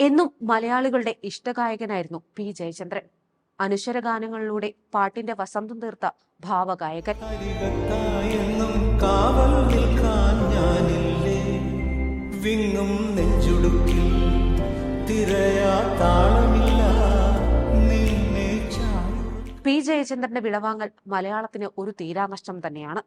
എന്നും മലയാളികളുടെ ഇഷ്ടഗായകനായിരുന്നു പി ജയചന്ദ്രൻ. അനുശ്വര ഗാനങ്ങളിലൂടെ പാട്ടിന്റെ വസന്തം തീർത്ത ഭാവഗായകൻ. വിങ്ങും നെഞ്ചുടുക്കിൽ തിരയാ താളമില്ല. പി ജയചന്ദ്രന്റെ വിളവാങ്ങൽ മലയാളത്തിന് ഒരു തീരാനഷ്ടം തന്നെയാണ്.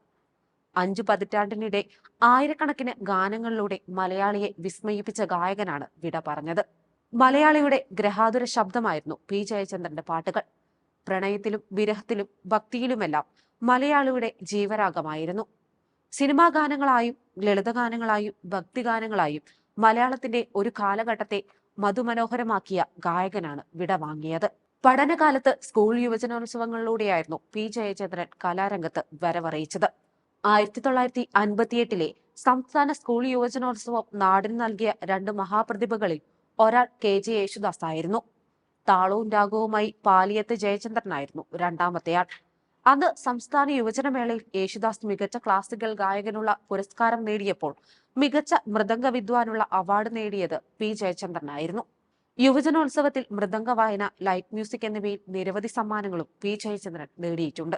അഞ്ചു പതിറ്റാണ്ടിനിടെ ആയിരക്കണക്കിന് ഗാനങ്ങളിലൂടെ മലയാളിയെ വിസ്മയിപ്പിച്ച ഗായകനാണ് വിട പറഞ്ഞത്. മലയാളിയുടെ ഗ്രഹാതുര ശബ്ദമായിരുന്നു പി ജയചന്ദ്രന്റെ പാട്ടുകൾ. പ്രണയത്തിലും വിരഹത്തിലും ഭക്തിയിലുമെല്ലാം മലയാളിയുടെ ജീവരാഗമായിരുന്നു. സിനിമാ ഗാനങ്ങളായും ലളിതഗാനങ്ങളായും ഭക്തിഗാനങ്ങളായും മലയാളത്തിന്റെ ഒരു കാലഘട്ടത്തെ മധുമനോഹരമാക്കിയ ഗായകനാണ് വിടവാങ്ങിയത് പഠനകാലത്ത് സ്കൂൾ യുവജനോത്സവങ്ങളിലൂടെയായിരുന്നു പി ജയചന്ദ്രൻ കലാരംഗത്ത് വരവറിയിച്ചത്. ആയിരത്തി തൊള്ളായിരത്തി അൻപത്തിയെട്ടിലെ സംസ്ഥാന സ്കൂൾ യുവജനോത്സവം നാടിന് നൽകിയ രണ്ട് മഹാപ്രതിഭകളിൽ ഒരാൾ കെ ജെ യേശുദാസ് ആയിരുന്നു താളവും രാഗവുമായി പാലിയത്ത് ജയചന്ദ്രനായിരുന്നു രണ്ടാമത്തെയാൾ. അന്ന് സംസ്ഥാന യുവജനമേളയിൽ യേശുദാസ് മികച്ച ക്ലാസിക്കൽ ഗായകനുള്ള പുരസ്കാരം നേടിയപ്പോൾ മികച്ച മൃദംഗ വിദ്വാനുള്ള അവാർഡ് നേടിയത് പി ജയചന്ദ്രനായിരുന്നു. യുവജനോത്സവത്തിൽ മൃദംഗ വായന ലൈറ്റ് മ്യൂസിക് എന്നിവയിൽ നിരവധി സമ്മാനങ്ങളും പി ജയചന്ദ്രൻ നേടിയിട്ടുണ്ട്.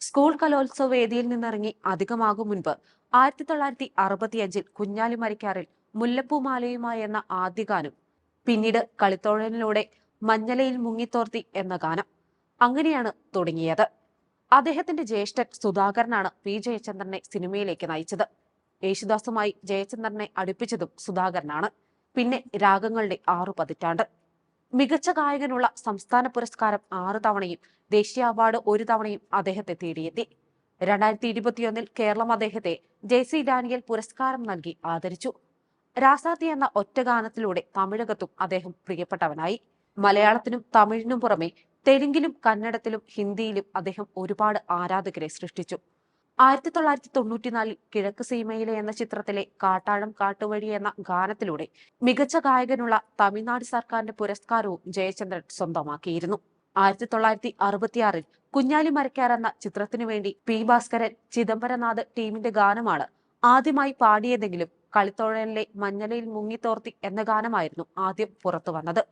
സ്കൂൾ കലോത്സവ വേദിയിൽ നിന്നിറങ്ങി അധികമാകും മുൻപ് ആയിരത്തി തൊള്ളായിരത്തി അറുപത്തിയഞ്ചിൽ കുഞ്ഞാലി മരിക്കാറിൽ മുല്ലപ്പൂമാലയുമായി എന്ന ആദ്യ ഗാനം പിന്നീട് കളിത്തോഴനിലൂടെ മഞ്ഞലയിൽ മുങ്ങിത്തോർത്തി എന്ന ഗാനം അങ്ങനെയാണ് തുടങ്ങിയത്. അദ്ദേഹത്തിന്റെ ജ്യേഷ്ഠൻ സുധാകരനാണ് പി. ജയചന്ദ്രനെ സിനിമയിലേക്ക് നയിച്ചത്. യേശുദാസുമായി ജയചന്ദ്രനെ അടുപ്പിച്ചതും സുധാകരനാണ്. പിന്നെ രാഗങ്ങളുടെ ആറു പതിറ്റാണ്ട്. മികച്ച ഗായകനുള്ള സംസ്ഥാന പുരസ്കാരം ആറ് തവണയും ദേശീയ അവാർഡ് ഒരു തവണയും അദ്ദേഹത്തെ തേടിയെത്തി. രണ്ടായിരത്തി ഇരുപത്തിയൊന്നിൽ കേരളം അദ്ദേഹത്തെ ജെ സി ഡാനിയൽ പുരസ്കാരം നൽകി ആദരിച്ചു. രാസാത്തി എന്ന ഒറ്റ ഗാനത്തിലൂടെ തമിഴകത്തും അദ്ദേഹം പ്രിയപ്പെട്ടവനായി. മലയാളത്തിനും തമിഴിനും പുറമെ തെലുങ്കിലും കന്നഡത്തിലും ഹിന്ദിയിലും അദ്ദേഹം ഒരുപാട് ആരാധകരെ സൃഷ്ടിച്ചു. ആയിരത്തി തൊള്ളായിരത്തി തൊണ്ണൂറ്റിനാലിൽ കിഴക്ക് സീമയിലെ എന്ന ചിത്രത്തിലെ കാട്ടാഴം കാട്ടുവഴി എന്ന ഗാനത്തിലൂടെ മികച്ച ഗായകനുള്ള തമിഴ്നാട് സർക്കാരിന്റെ പുരസ്കാരവും ജയചന്ദ്രൻ സ്വന്തമാക്കിയിരുന്നു. ആയിരത്തി തൊള്ളായിരത്തി അറുപത്തിയാറിൽ കുഞ്ഞാലി മരക്കാർ എന്ന ചിത്രത്തിനു വേണ്ടി പി ഭാസ്കരൻ ചിദംബരനാഥ് ടീമിന്റെ ഗാനമാണ് ആദ്യമായി പാടിയതെങ്കിലും കളിത്തോഴനിലെ മഞ്ഞലയിൽ മുങ്ങിത്തോർത്തി എന്ന ഗാനമായിരുന്നു ആദ്യം പുറത്തു വന്നത്.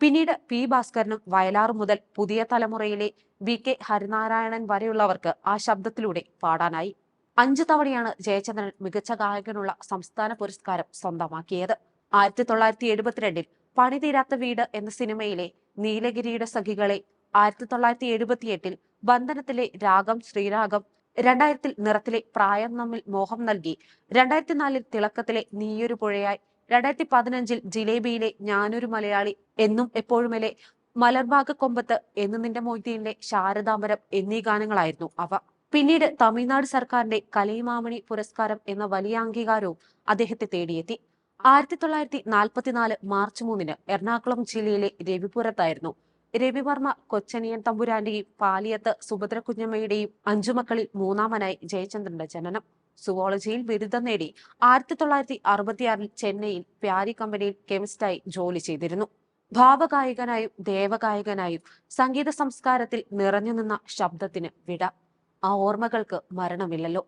പിന്നീട് പി ഭാസ്കരനും വയലാർ മുതൽ പുതിയ തലമുറയിലെ വി കെ ഹരിനാരായണൻ വരെയുള്ളവർക്ക് ആ ശബ്ദത്തിലൂടെ പാടാനായി. അഞ്ചു തവണയാണ് ജയചന്ദ്രൻ മികച്ച ഗായകനുള്ള സംസ്ഥാന പുരസ്കാരം സ്വന്തമാക്കിയത്. ആയിരത്തി തൊള്ളായിരത്തി എഴുപത്തിരണ്ടിൽ പണിതീരാത്ത വീട് എന്ന സിനിമയിലെ നീലഗിരിയുടെ സഖികളെ ആയിരത്തി തൊള്ളായിരത്തി എഴുപത്തിയെട്ടിൽ ബന്ധനത്തിലെ രാഗം ശ്രീരാഗം രണ്ടായിരത്തിൽ നിറത്തിലെ പ്രായം നമ്മിൽ മോഹം നൽകി. രണ്ടായിരത്തി നാലിൽ തിളക്കത്തിലെ നീയൊരു പുഴയായി. രണ്ടായിരത്തി പതിനഞ്ചിൽ ജിലേബിയിലെ ഞാനൊരു മലയാളി എന്നും എപ്പോഴുമലെ മലർഭാഗ കൊമ്പത്ത് എന്ന് നിന്റെ മൊയ്തീനിലെ ശാരദാംബരം എന്നീ ഗാനങ്ങളായിരുന്നു അവ. പിന്നീട് തമിഴ്നാട് സർക്കാരിന്റെ കലൈമാമണി പുരസ്കാരം എന്ന വലിയ അംഗീകാരവും അദ്ദേഹത്തെ തേടിയെത്തി. ആയിരത്തി തൊള്ളായിരത്തി നാൽപ്പത്തിനാല് മാർച്ച് മൂന്നിന് എറണാകുളം ജില്ലയിലെ രവിപുരത്തായിരുന്നു. രവിവർമ്മ കൊച്ചനിയൻ തമ്പുരാന്റെയും പാലിയത്ത് സുഭദ്ര കുഞ്ഞമ്മയുടെയും അഞ്ചുമക്കളിൽ മൂന്നാമനായി ജയചന്ദ്രന്റെ ജനനം. സുവോളജിയിൽ ബിരുദം നേടി ആയിരത്തി തൊള്ളായിരത്തി അറുപത്തിയാറിൽ ചെന്നൈയിൽ പ്യാരി കമ്പനിയിൽ കെമിസ്റ്റായി ജോലി ചെയ്തിരുന്നു. ഭാവഗായകനായും ദേവഗായകനായും സംഗീത സംസ്കാരത്തിൽ നിറഞ്ഞു നിന്ന ശബ്ദത്തിന് വിട. ആ ഓർമ്മകൾക്ക് മരണമില്ലല്ലോ.